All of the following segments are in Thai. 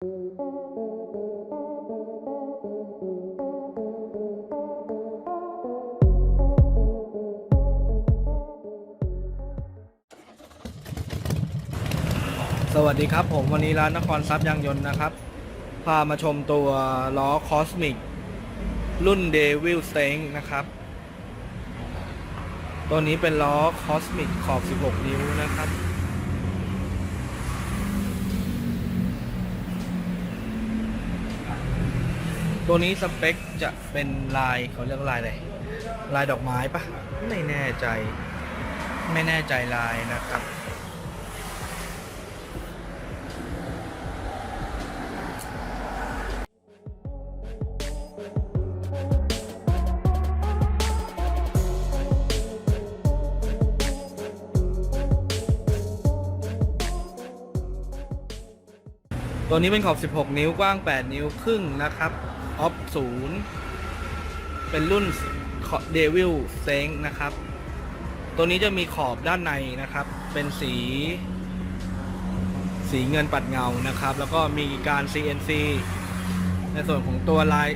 สวัสดีครับ ผมวันนี้ร้านนครทรัพย์ยางยนต์นะครับ พามาชมตัวล้อคอสมิกรุ่นเดวิลสเต็งนะครับ ตัวนี้เป็นล้อคอสมิกขอบ 16 นิ้วนะครับ ตัวนี้สเปคจะเป็นลายเขาเรียกลายอะไรลายดอกไม้ปะไม่แน่ใจ ไม่แน่ใจลายนะครับ ตัวนี้เป็นขอบ 16 นิ้วกว้าง 8 นิ้วครึ่งนะครับ ออฟศูนย์เป็นรุ่นเดวิลเซงนะครับ ตัวนี้จะมีขอบด้านในนะครับ เป็นสี สีเงินปัดเงานะครับ แล้วก็มีการ CNC ในส่วนของตัวลาย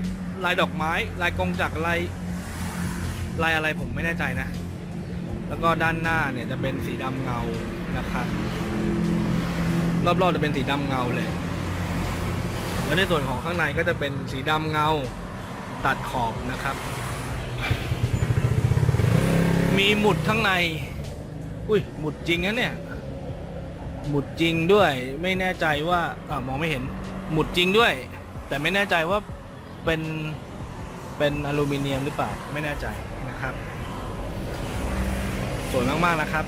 ลายดอกไม้ ลายกงจักรลายลายอะไรผมไม่แน่ใจนะ แล้วก็ด้านหน้าเนี่ยจะเป็นสีดำเงานะครับ รอบๆจะเป็นสีดำเงาเลย แล้วในส่วนของข้างในก็จะเป็นสีดำเงาตัดขอบนะครับ มีหมุดข้างใน อุ้ยหมุดจริงนะเนี่ย หมุดจริงด้วย ไม่แน่ใจว่าอ่ามองไม่เห็น หมุดจริงด้วย แต่ไม่แน่ใจว่าเป็นเป็นอลูมิเนียมหรือเปล่า ไม่แน่ใจนะครับ สวยมาก ๆ นะครับ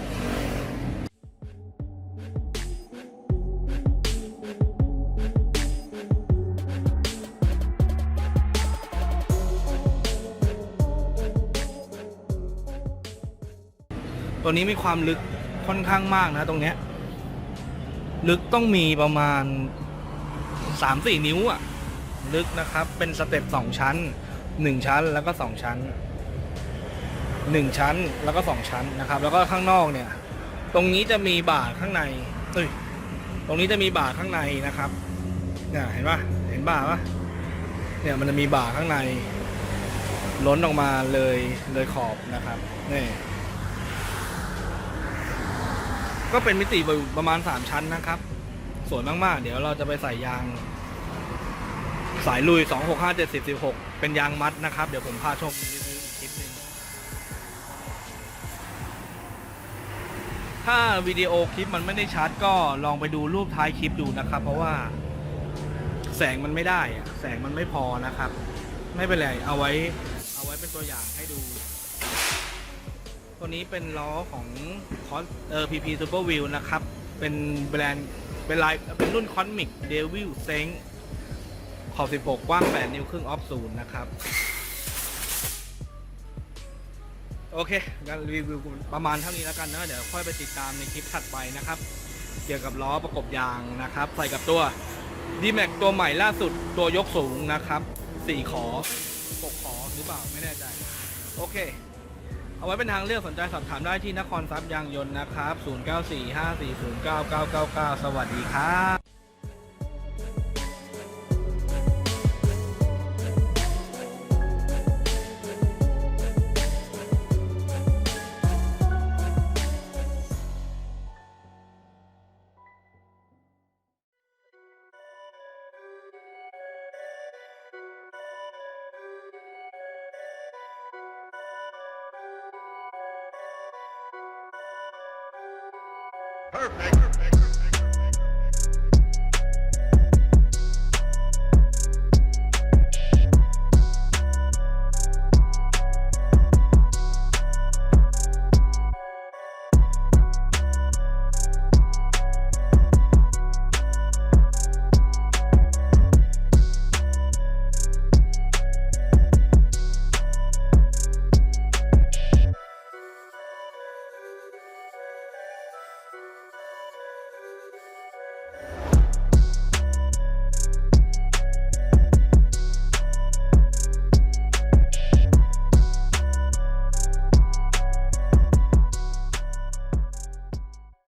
ตัวนี้มีความลึกค่อนข้างมากนะ ตรงเนี้ย ลึกต้องมีประมาณสามสี่นิ้วอะลึกนะครับ เป็นสเต็ปสองชั้นหนึ่งชั้นแล้วก็สองชั้นหนึ่งชั้นแล้วก็สองชั้นนะครับ แล้วก็ข้างนอกเนี่ย ตรงนี้จะมีบ่าข้างในเอ้ยตรงนี้จะมีบ่าข้างในนะครับเนี่ยเห็นปะเห็นบ่าปะเนี่ยมันจะมีบ่าข้างใน ล้นออกมาเลยเลยขอบนะครับนี่ ก็เป็นมิติประมาณ3ชั้นนะครับ สวยมากๆ เดี๋ยวเราจะไปใส่ยาง สายลุย 2 6 5 7 10 16 เป็นยางมัดนะครับ เดี๋ยวผมพาชมรีวิวอีกคลิปหนึ่งถ้าวิดีโอคลิปมันไม่ได้ชัดก็ลองไปดูรูปท้ายคลิปดูนะครับ เพราะว่าแสงมันไม่ได้ แสงมันไม่พอนะครับ ไม่เป็นไร เอาไว้ เอาไว้เป็นตัวอย่างให้ดู ตัวนี้เป็นล้อของคอนเอ่อ PP Super Wheel นะครับ เป็นแบรนด์เป็นลายเป็นรุ่น Cosmic Devil s e n ขอบ 16 กว้าง 8 นิ้วครึ่งออฟศูนย์นะครับ โอเคงั้นรีวิวประมาณเท่านี้แล้วกันนะเดี๋ยวค่อยไปติดตามในคลิปถัดไปนะครับ เกี่ยวกับล้อประกบยางนะครับ ใส่กับตัว d m a x ตัวใหม่ล่าสุดตัวยกสูงนะครับ 4 ขอ 6 ขอหรือเปล่าไม่แน่ใจ โอเค เอาไว้เป็นทางเลือกสนใจสอบถามได้ที่นครทรัพย์ยางยนต์นะครับ 0945409999 สวัสดีครับ Perfect. Perfect.